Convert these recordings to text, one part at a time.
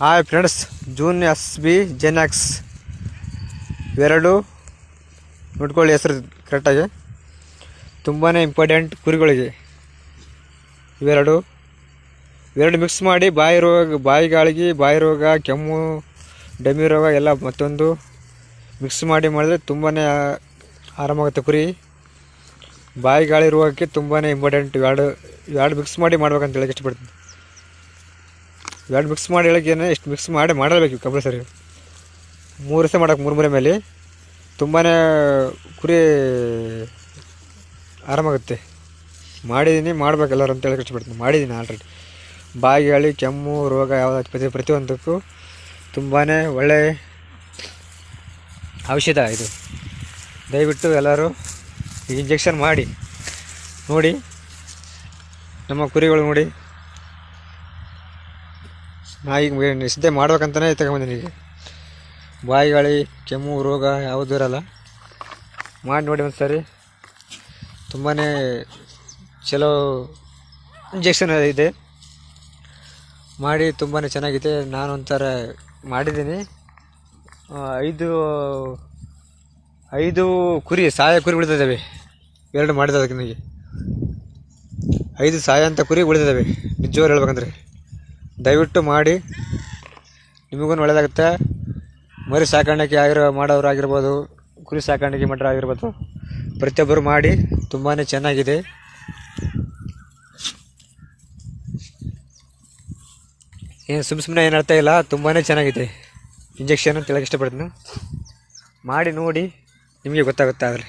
Hi friends June S B ಜೆನಾಕ್ಸ್ ಇವೆರಡು ನೋಡ್ಕೊಳ್ಳಿ ಹೆಸರು ಕರೆಕ್ಟಾಗಿ ತುಂಬಾ ಇಂಪಾರ್ಟೆಂಟ್ ಕುರಿಗಳಿಗೆ. ಇವೆರಡು. ಇವೆರಡು ಮಿಕ್ಸ್ ಮಾಡಿ ಬಾಯಿ ರೋಗ, ಬಾಯಿ ಗಾಳಿಗೆ, ಬಾಯಿ ರೋಗ, ಕೆಮ್ಮು ಡಮಿ ರೋಗ ಎಲ್ಲ ಮತ್ತೊಂದು ಮಿಕ್ಸ್ ಮಾಡಿ ಮಾಡಿದ್ರೆ ತುಂಬಾ ಆರಾಮಾಗುತ್ತೆ ಕುರಿ. ಬಾಯಿ ಗಾಳಿ ರೋಗಕ್ಕೆ ತುಂಬಾ ಇಂಪಾರ್ಟೆಂಟ್ ಎರಡು ಎರಡು ಮಿಕ್ಸ್ ಮಾಡಿ ಮಾಡ್ಬೇಕಂತ ಹೇಳಕ್ಕೆ ಇಷ್ಟಪಡ್ತೀನಿ. ಎರಡು ಮಿಕ್ಸ್ ಮಾಡಿ ಹೇಳಕ್ಕೆ ಏನು ಇಷ್ಟು ಮಿಕ್ಸ್ ಮಾಡಿ ಮಾಡಲೇಬೇಕು ಕಂಪಲ್ಸರಿ. ಮೂರು ದಿವಸ ಮಾಡೋಕೆ ಮೂರು ಮೂರೇ ಮೇಲೆ. ತುಂಬಾ ಕುರಿ ಆರಾಮಾಗುತ್ತೆ. ಮಾಡಿದ್ದೀನಿ ಮಾಡ್ಬೇಕು ಎಲ್ಲರೂ ಅಂತ ಹೇಳಕ್ಕೆ ಇಷ್ಟಪಡ್ತೀನಿ. ಮಾಡಿದ್ದೀನಿ ಆಲ್ರೆಡಿ ಬಾಯಿ ಗಾಳಿ ಕೆಮ್ಮು, ರೋಗ ಯಾವ್ದು ಪ್ರತಿ, ಪ್ರತಿಯೊಂದಕ್ಕೂ ತುಂಬಾ ಒಳ್ಳೆಯ ಔಷಧ ಇದು. ದಯವಿಟ್ಟು ಎಲ್ಲರೂ ಇಂಜೆಕ್ಷನ್ ಮಾಡಿ, ನೋಡಿ, ನಮ್ಮ ಕುರಿಗಳು ನೋಡಿ. ನಾ ಈಗ ಸಿದ್ಧ ಮಾಡ್ಬೇಕಂತಲೇ ತಗೊಂಬಂದಿನಿ ಈಗ. ಬಾಯಿ ಗಾಳಿ, ಕೆಮ್ಮು, ರೋಗ ಯಾವುದೂ ಇರಲ್ಲ. ಮಾಡಿ ನೋಡಿ ಒಂದು ಸರಿ ತುಂಬಾ ಚಲೋ ಇಂಜೆಕ್ಷನ್ ಇದೆ. ಮಾಡಿ ತುಂಬಾ ಚೆನ್ನಾಗಿದೆ. ನಾನು ಒಂಥರ ಮಾಡಿದ್ದೀನಿ. ಐದು ಐದು ಕುರಿ, ಸಾಯ ಕುರಿ ಉಳಿದಿದ್ದಾವೆ ಎರಡು ಮಾಡಿದ ನನಗೆ ಐದು ಸಾಯ ಅಂತ ಕುರಿ ಉಳಿದಿದ್ದಾವೆ ನಿಜವಾಗಿ ಹೇಳ್ಬೇಕಂದ್ರೆ. ದಯವಿಟ್ಟು ಮಾಡಿ. ನಿಮಗೂ ಒಳ್ಳೆಯದಾಗುತ್ತೆ. ಮರಿ ಸಾಕಾಣಿಕೆ ಆಗಿರೋ ಮಾಡೋರು ಆಗಿರ್ಬೋದು, ಕುರಿ ಸಾಕಾಣಿಕೆ ಮಾಡೋರು ಆಗಿರ್ಬೋದು, ಪ್ರತಿಯೊಬ್ಬರು ಮಾಡಿ ತುಂಬಾ ಚೆನ್ನಾಗಿದೆ. ಏನು ಸುಮ್ಮ ಸುಮ್ಮನೆ ಏನು ಅರ್ಥ ಇಲ್ಲ ತುಂಬಾ ಚೆನ್ನಾಗಿದೆ. ಇಂಜೆಕ್ಷನ್ ಅಂತ ಹೇಳಕ್ಕೆ ಇಷ್ಟಪಡ್ತೀನಿ. ಮಾಡಿ ನೋಡಿ, ನಿಮಗೆ ಗೊತ್ತಾಗುತ್ತೆ ಆದರೆ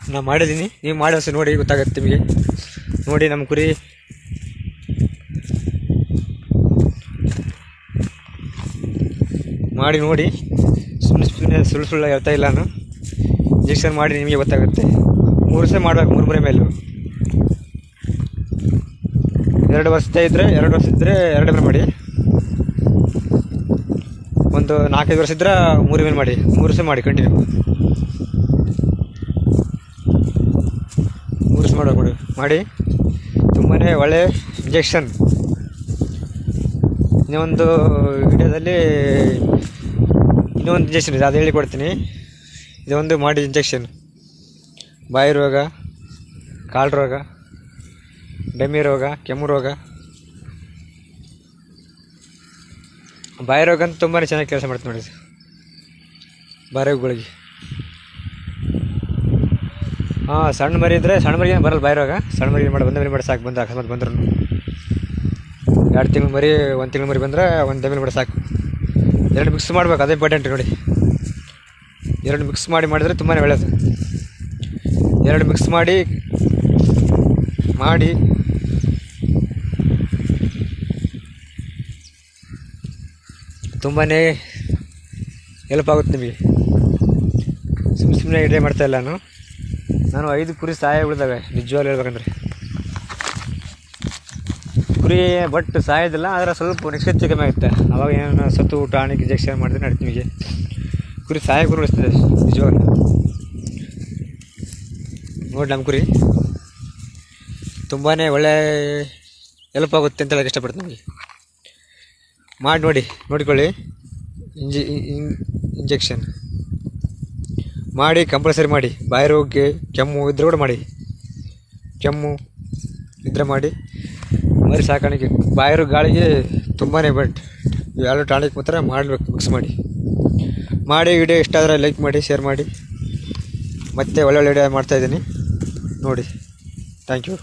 ನಾನು ಮಾಡಿದ್ದೀನಿ, ನೀವು ಮಾಡಿ ನೋಡಿ, ಗೊತ್ತಾಗುತ್ತೆ ನಿಮಗೆ. ನೋಡಿ ನಮ್ಮ ಕುರಿ. ಮಾಡಿ ನೋಡಿ. ಸುಮ್ಮನೆ ಸುಮ್ಮನೆ ಸುಳ್ಳು ಸುಳ್ಳು ಹೇಳ್ತಾ ಇಲ್ಲ ನಾನು. ಇಂಜೆಕ್ಷನ್ ಮಾಡಿ ನಿಮಗೆ ಗೊತ್ತಾಗುತ್ತೆ. ಮೂರು ಸಹ ಮಾಡಬೇಕು, ಮೂರು ಮೂರೇ ಮೇಲೂ. ಎರಡು ವರ್ಷ ಇದ್ದರೆ ಎರಡು ವರ್ಷ ಇದ್ದರೆ ಎರಡು ಮೇಲೆ ಮಾಡಿ. ಒಂದು ನಾಲ್ಕೈದು ವರ್ಷ ಇದ್ರೆ ಮೂರು ಮೇಲೆ ಮಾಡಿ. ಮೂರು ವರ್ಷ ಮಾಡಿ ಕಂಟಿನ್ಯೂ ಮೂರು ಕೊಡಿ ಮಾಡಿ. ಮಾಡಿ. ತುಂಬಾ ಒಳ್ಳೆ ಇಂಜೆಕ್ಷನ್ ಇನ್ನೊಂದು ವಿಡಿಯೋದಲ್ಲಿ ಇನ್ನೊಂದು ಇಂಜೆಕ್ಷನ್ ಇದೆ, ಅದು ಹೇಳಿಕೊಡ್ತೀನಿ. ಇದೊಂದು ಮಾಡಿ ಇಂಜೆಕ್ಷನ್ ಬಾಯಿ ರೋಗ, ಕಾಲು ರೋಗ ಡಮಿ ರೋಗ, ಕೆಮ್ಮು ರೋಗ. ಬಾಯಿ ರೋಗ ಅಂತ ತುಂಬಾ ಚೆನ್ನಾಗಿ ಕೆಲಸ ಮಾಡ್ತೀನಿ ನೋಡಿ ಬಾಯಿ ರೋಗಗಳಿಗೆ ಹಾಂ, ಸಣ್ಣ ಮರಿ ಇದ್ದರೆ ಸಣ್ಣ ಮರಿಗೆ ಬರಲ್ಲ ಬಾಯಿ ರೋಗ. ಸಣ್ಣ ಮರಿ ಮಾಡಿ ಬಂದ ಮೇಲೆ ಮಾಡಿ ಸಾಕು, ಬಂದ್ರೆ ಅಕಸ್ಮಾತ್ ಬಂದ್ರು. ಎರಡು ತಿಂಗಳು ಮರಿ, ಒಂದು ತಿಂಗಳು ಮರಿ ಬಂದರೆ ಒಂದು ತಿಂಗಳು ಮಾಡಿ ಸಾಕು. ಎರಡು ಮಿಕ್ಸ್ ಮಾಡ್ಬೇಕು, ಅದೇ ಇಂಪಾರ್ಟೆಂಟ್ ನೋಡಿ. ಎರಡು ಮಿಕ್ಸ್ ಮಾಡಿ ಮಾಡಿದರೆ ತುಂಬಾ ಒಳ್ಳೆಯದು ಎರಡು ಮಿಕ್ಸ್ ಮಾಡಿ ಮಾಡಿ. ತುಂಬಾ ಹೆಲ್ಪ್ ಆಗುತ್ತೆ ನಿಮಗೆ. ಸುಮ್ಮ ಸುಮ್ಮನೆ ಇಡೇ ಮಾಡ್ತಾ ಇಲ್ಲ ನಾನು. ನಾನು ಐದು ಕುರಿ ಸಾಯ ಉಳಿದಾವೆ ನಿಜವಾಗ್ಲೂ ಹೇಳ್ಬೇಕಂದ್ರೆ. ಕುರಿ ಬಟ್ ಸಾಯೋದಿಲ್ಲ, ಆದರೆ ಸ್ವಲ್ಪ ನೆಕ್ಸ್ಟ್ ಕಮ್ಮಿ ಆಗುತ್ತೆ. ಅವಾಗ ಏನೋ ಸತ್ತು ಟಾನಿಕ್ ಇಂಜೆಕ್ಷನ್ ಮಾಡಿದ್ರೆ ನಡೀತು ನಿಮಗೆ. ಕುರಿ ಸಾಯ ಕುರಿ ಉಳಿಸ್ತದೆ ನಿಜವಾಗ್ಲೂ. ನೋಡಿ ನಮ್ಮ ಕುರಿ. ತುಂಬಾ ಒಳ್ಳೆ ಹೆಲ್ಪ್ ಆಗುತ್ತೆ ಅಂತ ಹೇಳಕ್ಕೆ ಇಷ್ಟಪಡ್ತೀನಿ ನಿಮಗೆ. ಮಾಡಿ ನೋಡಿ, ನೋಡಿಕೊಳ್ಳಿ. ಇಂಜಿ ಇಂಜೆಕ್ಷನ್ ಮಾಡಿ ಕಂಪಲ್ಸರಿ ಮಾಡಿ. ಬಾಯಿ ರೋಗಕ್ಕೆ ಕೆಮ್ಮು ಇದ್ರೆ ಕೂಡ ಮಾಡಿ. ಕೆಮ್ಮು ಇದ್ರೆ ಮಾಡಿ. ಮರಿ ಸಾಕಾಣಿಕೆ. ಬಾಯಿ ಗಾಳಿಗೆ ತುಂಬಾ ಬಟ್ ಎರಡು ಟಾಣಿಕ್ ಮಾತ್ರ ಮಾಡಬೇಕು ಮಿಕ್ಸ್ ಮಾಡಿ. ಮಾಡಿ ವಿಡಿಯೋ ಇಷ್ಟ ಆದರೆ ಲೈಕ್ ಮಾಡಿ ಶೇರ್ ಮಾಡಿ. ಮತ್ತೆ ಒಳ್ಳೊಳ್ಳೆ ವಿಡಿಯೋ ಮಾಡ್ತಾಯಿದ್ದೀನಿ ನೋಡಿ. Thank you